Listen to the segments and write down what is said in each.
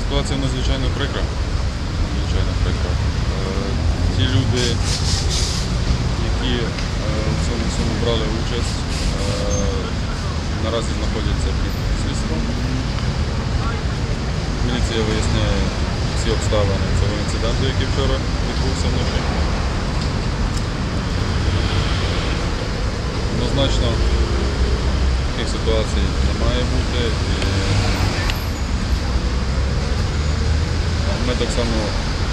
Ситуація надзвичайно прикра. Надзвичайно прикра. Е, Ті люди, які е, в цьому всьому брали участь, е, наразі знаходяться під слідством. Міліція виясняє всі обставини цього інциденту, який вчора відбувся вночі. Однозначно таких ситуацій не має бути. Ми так само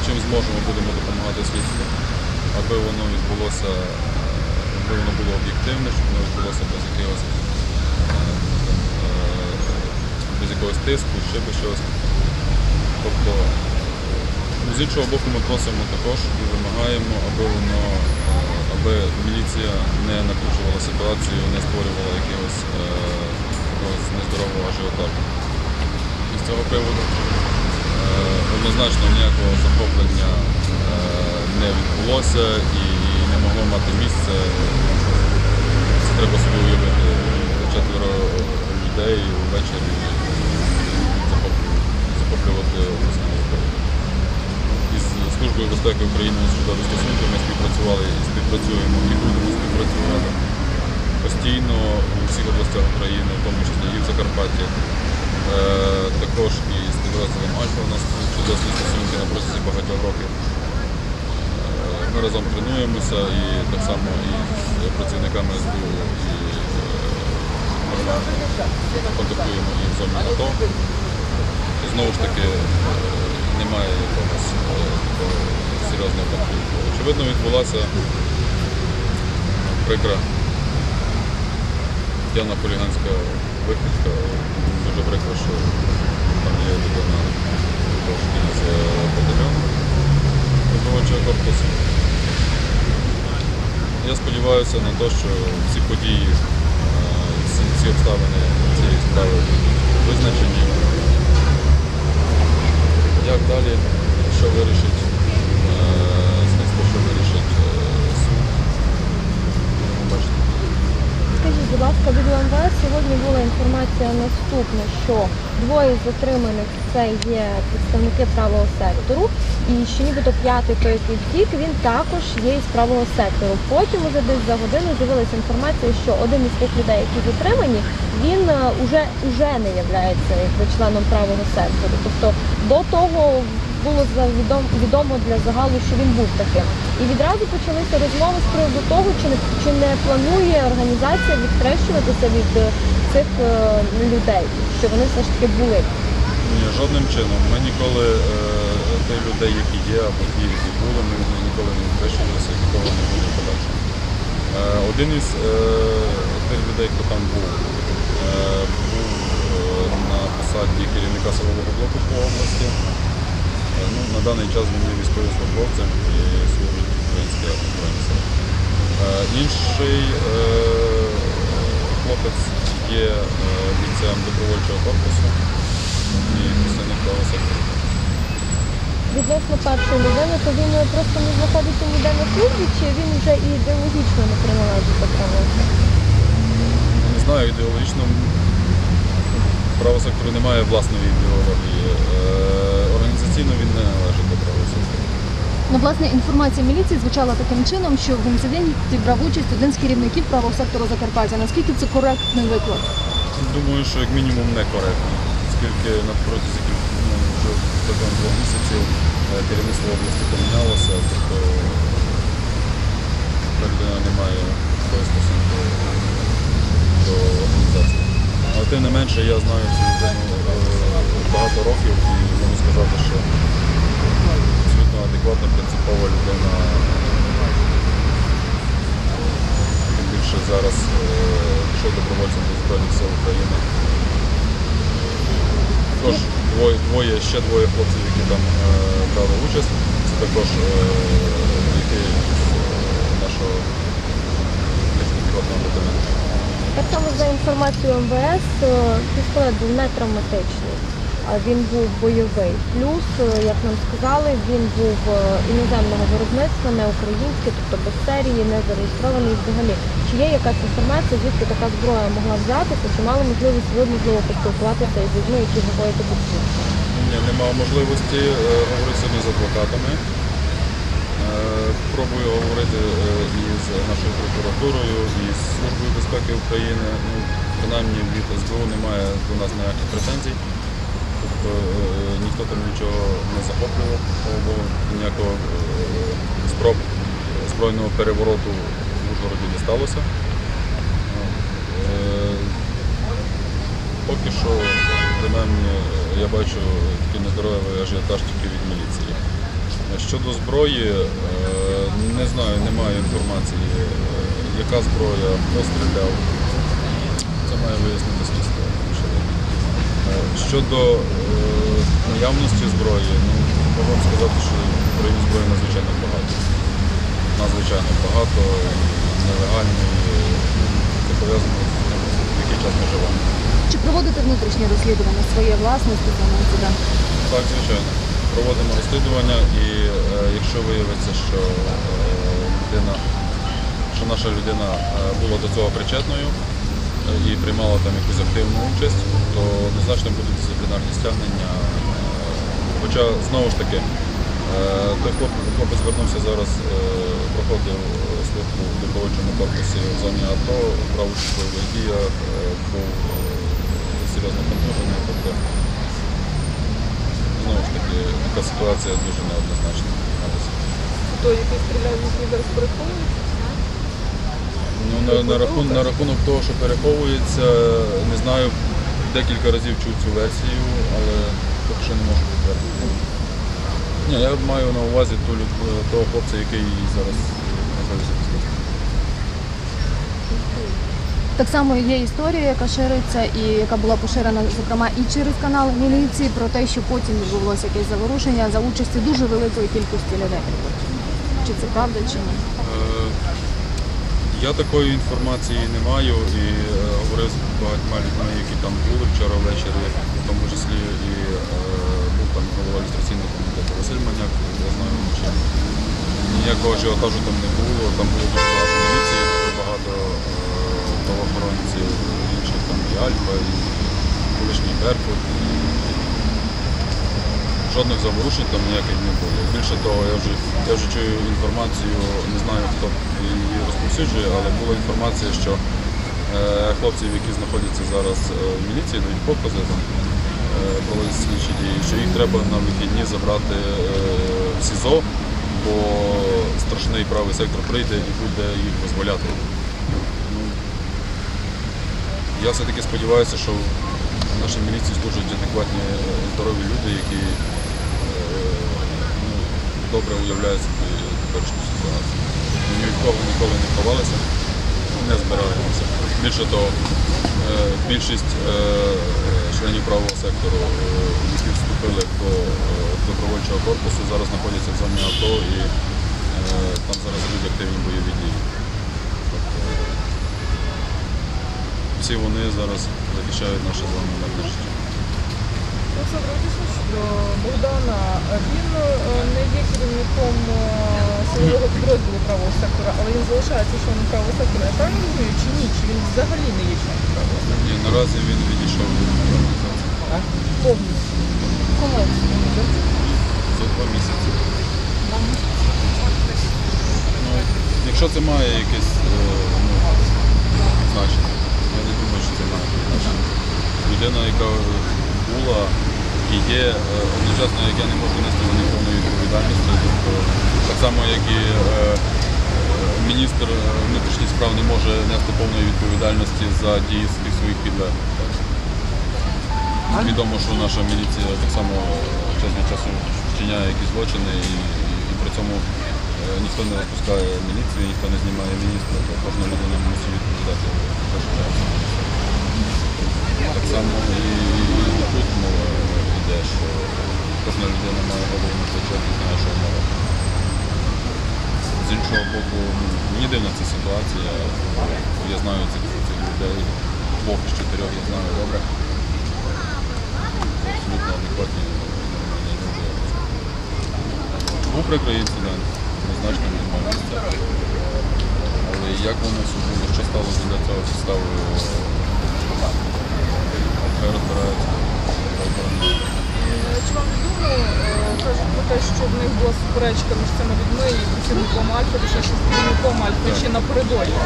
чим зможемо будемо допомагати слідству, аби воно відбулося, аби воно було об'єктивне, щоб воно відбулося без якогось, е, е, без якогось тиску, ще без чогось. Тобто, ну, з іншого боку, ми просимо також і вимагаємо, аби воно, е, аби міліція не накручувала ситуацію, не створювала якогось, якогось нездорового ажіотажу. І з цього приводу однозначно ніякого захоплення е, не відбулося і не могло мати місце. Це треба собі уявити четверо людей ввечері захоплювати, обласне аеропорт. Із Службою безпеки України з чудові стосунки ми співпрацювали і співпрацюємо і будемо співпрацювати постійно у всіх областях України, в тому числі і в Закарпатті. Е, також і підрозділом Альфа у нас чудесні стосунки на протязі багатьох років. Е, ми разом тренуємося і так само і з працівниками СБУ і е, контактуємо і в зоні АТО. Знову ж таки, е, немає якогось серйозного конфлікту. Очевидно, відбулася прикра п'яна хуліганська викидка. Дуже прикро, що там є людина трошки з батальйону добровольчого корпусу. Я сподіваюся на те, що всі події, е, всі, всі обставини цієї справи визначені. Як далі, що вирішить е, слідство, що вирішить е, суд, будемо бачити. Скажіть, будь ласка, від УМВС сьогодні була інформація наступна, що двоє з затриманих це є представники правого сектору, і що нібито п'ятий той, який втік, він також є із правого сектору. Потім уже десь за годину з'явилася інформація, що один із тих людей, які затримані, він е, уже, уже не є якби членом правого сектору. Тобто до того було відомо для загалу, що він був таким. І відразу почалися розмови з приводу того, чи не чи не планує організація відхрещуватися від е, цих е, людей, що вони все ж таки були. Ні, жодним чином. Ми ніколи е, тих людей, які є, або ті, які були, ми ніколи не відпишемося, ніколи не буде подальшого. Е, один із е, тих людей, хто там був, е, був е, на посаді керівника силового блоку по області. Е, ну, на даний час він є військовослужбовцем і служить в українській збройній сили. Е, інший е, хлопець є е, бійцем добровольчого корпусу і представник правого сектору. Відносно першої людини, то він просто не знаходиться ніде на службі, чи він вже і ідеологічно не приналежить до правого сектору? Не знаю, ідеологічно правого сектору немає власної ідеології. Організаційно він не належить до сектору. Ну, власне, інформація міліції звучала таким чином, що в інциденті брав участь один з керівників правого сектору Закарпаття. Наскільки це коректний виклад? Думаю, що як мінімум некоректно, оскільки на протязі ну, вже протягом двох місяців е, керівництво області помінялося, тобто людина не має такої стосунку до організації. Але тим не менше я знаю цю людину е, багато років і сказати, що абсолютно адекватна, принципова людина. Тим більше зараз е, пішов добровольцем до Збройних сил України. Також двоє, двоє, ще двоє хлопців, які там е, брали участь. Це також е, які з е, нашого піхотного батальйону. Так само за інформацією МВС, е, пістолет був не травматичний, він був бойовий. Плюс, е, як нам сказали, він був е, іноземного виробництва, не український, тобто без серії, не зареєстрований взагалі. Чи є якась інформація, звідки така зброя могла взятися, чи мали можливість ви можливо поспілкуватися із людьми, які під слідством? Ні, нема можливості. Е, сьогодні з адвокатами. Пробую говорити е, і з нашою прокуратурою, і з Службою безпеки України. Ну, принаймні від СБУ немає до нас ніяких претензій. Тобто е, ніхто там нічого не захоплював, Богу, ніякого е, спроб збройного перевороту в Ужгороді не сталося. Е, Поки що, принаймні, я бачу такий нездоровий ажіотаж тільки від міліції. Щодо зброї, не знаю, немає інформації, яка зброя, хто стріляв. Це має вияснити слідство. очевидно. Е, Щодо е, наявності зброї, ну, можу вам сказати, що в Україні зброї надзвичайно багато. Надзвичайно багато, і нелегальної. Ну, Це пов'язано з тим, в який час ми живемо. Чи проводите внутрішнє розслідування своє власне стосовно інциденту? Так, звичайно. Проводимо розслідування і е, якщо виявиться, що е, людина, що наша людина е, була до цього причетною і приймала там якусь активну участь, то однозначно будуть дисциплінарні стягнення. Хоча знову ж таки, е, той хлоп- хлопець звернувся зараз, е, проходив службу в добровольчому корпусі в зоні АТО, брав участь в діях, е, був серйозно контужений. Тобто, Знову ж таки, така ситуація дуже неоднозначна. Той, який стріляв, який зараз переховується? На, на, рахун, на рахунок того, що переховується, не знаю, декілька разів чув цю версію, але поки що не можу підтвердити. Ні, я маю на увазі ту, того хлопця, який зараз знаходиться під слідством. Так само є історія, яка шириться і яка була поширена, зокрема, і через канали міліції про те, що потім відбулося якесь заворушення за участі дуже великої кількості людей. Чи це правда, чи ні? Я такої інформації не маю і е, говорив з багатьма людьми, які там були вчора ввечері, в тому числі і е, був там голова ілюстраційного комітету Василь Маняк, я знаю, що ніякого ажіотажу там не було, там було дуже багато міліції, дуже багато е, правоохоронців, інших там і Альфа, і колишній Беркут. І жодних заворушень там ніяких не було. Більше того, я вже, я вже чую інформацію, не знаю, хто її розповсюджує, але була інформація, що е, хлопців, які знаходяться зараз е, в міліції, дають покази, там, е, проводять слідчі дії, що їх треба на вихідні забрати е, в СІЗО, бо страшний правий сектор прийде і буде їх дозволяти. Ну, я все-таки сподіваюся, що в нашій міліції служать адекватні е, здорові люди, які добре уявляють собі теперішню ситуацію. Ні від кого ніколи не ховалися, не збираємося. Більше того, е, більшість е, членів правого сектору, е, які вступили до добровольчого корпусу, зараз знаходяться в зоні АТО і там зараз йдуть активні бойові дії. Тобто, всі вони зараз захищають наше з мирне життя. Олександр, уточніть, Богдана, він е, не є керівником е, силового підрозділу правого сектора, але він залишається членом правого сектора. Я правильно розумію, чи ні? Чи він взагалі не є членом правого сектора? Ні, наразі він відійшов від організації Повністю. Коли? за два місяці. Ну, якщо це має якесь е, ну, значення, я не думаю, що це має значення. Людина, яка була і є е, одночасно, як я не можу нести за них повної відповідальності. Тобто, так само, як і е, міністр внутрішніх справ не може нести повної відповідальності за дії всіх своїх підлеглих. Відомо, що наша міліція так само час від часу вчиняє якісь злочини і, і, і при цьому е, ніхто не розпускає міліцію, ніхто не знімає міністра, то кожна людина мусить відповідати. Так само і тут мова йде, що кожна людина має голову на плечах і знає, що вона робить. З іншого боку, ну, мені дивна ця ситуація. Я знаю цих, цих людей, двох з чотирьох я знаю добре. Абсолютно адекватні нормальні люди. Був прикрий інцидент, однозначно він мав місце. Але як воно було, що сталося для цього підставою, хай розбираються. Чи вам була суперечка між цими людьми і працівником Альфа, точніше з керівником Альфа ще напередодні.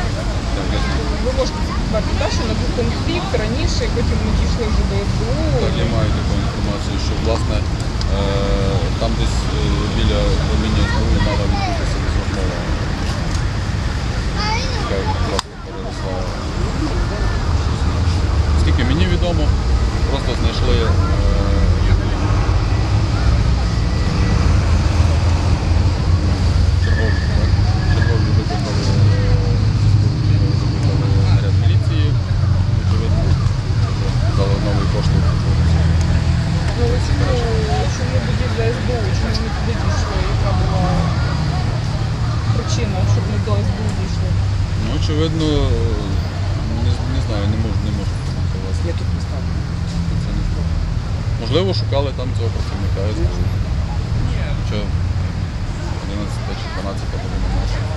Ви можете це підтвердити, що не був конфлікт раніше, і потім ми дійшли вже до СБУ. Так, я маю таку інформацію, що власне е, там десь е, біля управління СБУ мала відбутися розмова. Скільки мені відомо, просто знайшли причина, щоб ми до був дійшли? Ну, очевидно, не, не знаю, не можу, не можу прокоментувати. Я тут не ставлю. Це не впливає. Можливо, шукали там цього працівника. Ні. Що 11 чи 12 година нашого.